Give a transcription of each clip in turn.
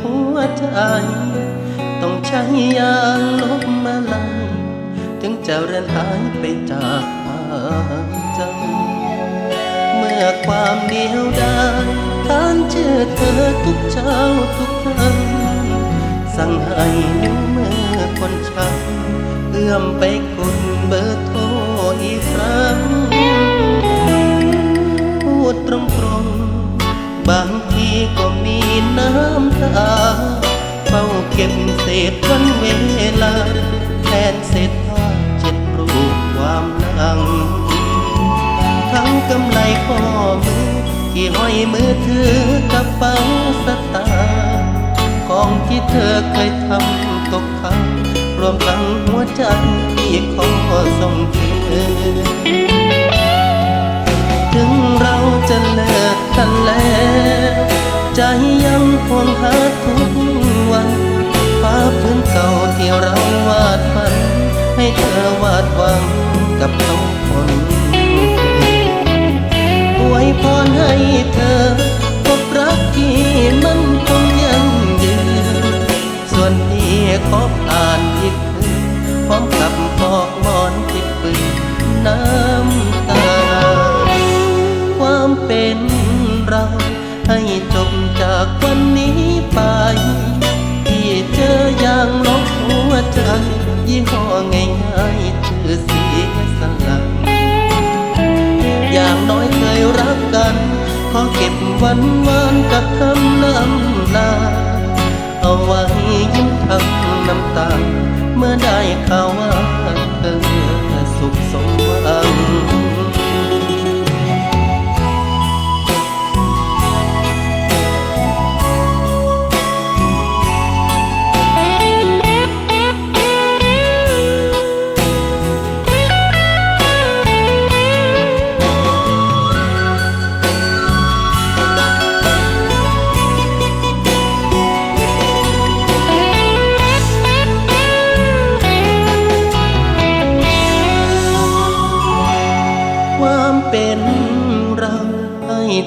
หัวใจ ต้องใช้ยางลบมาลายถึงจะเรือนหายไปจากใจเมื่อความเดียวดายท่านเชื่อเธอทุกเช้าทุกวันสั่งให้นิ้วมือคนช้ำเอื้อมไปคุณเบอร์โทรอีกครั้งพูดตรงๆบางทีก็ น้ำตาเฝ้าเก็บเศษวันเวลาแทนเศษผ้าเช็ดรูปความหลังทั้งกำไลข้อมือ ที่ห้อยมือถือกระเป๋าสตางค์ของที่เธอเคยทำตกค้างรวมทั้งหัวใจที่ขอส่งเธอถึงเราจะเลิกกันแล้วใจ ยังหาทุกวันภาพพื้นเก่าที่เราวาดฝัน ให้เธอวาดหวังกับเขาคนอวยพรให้เธอพบรักที่มันคงยังยืนส่วนพี่ขอผ่านอีกคืนพร้อมกับปอกหมอนติดปืนน้ำตา ความเป็นเราให้จบ ไปที่เจออย่างลบหัวใจยี่ห้อง่ายๆชื่อเสียสลักอย่างน้อยเคยรักกัน ขอเก็บวันวานกับคำน้ำลาเอาไว้ยิ้มทั้งน้ำตาเมื่อได้ข่าวว่า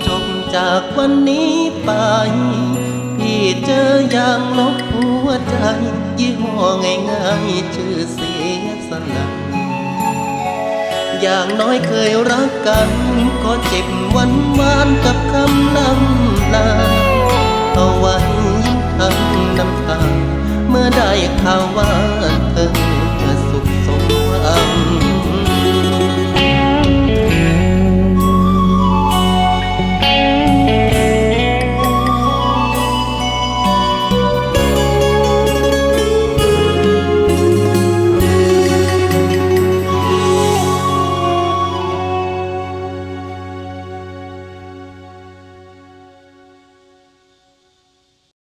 จบจากวันนี้ไป พี่เจออย่างลบหัวใจ ยี่ห้อง่ายๆชื่อเสียสลักอย่างน้อยเคยรักกัน ก็เจ็บวันวานกับคำน้ำลาเอาไว้ยิ้มทั้งน้ำตาเมื่อได้ข่าวว่า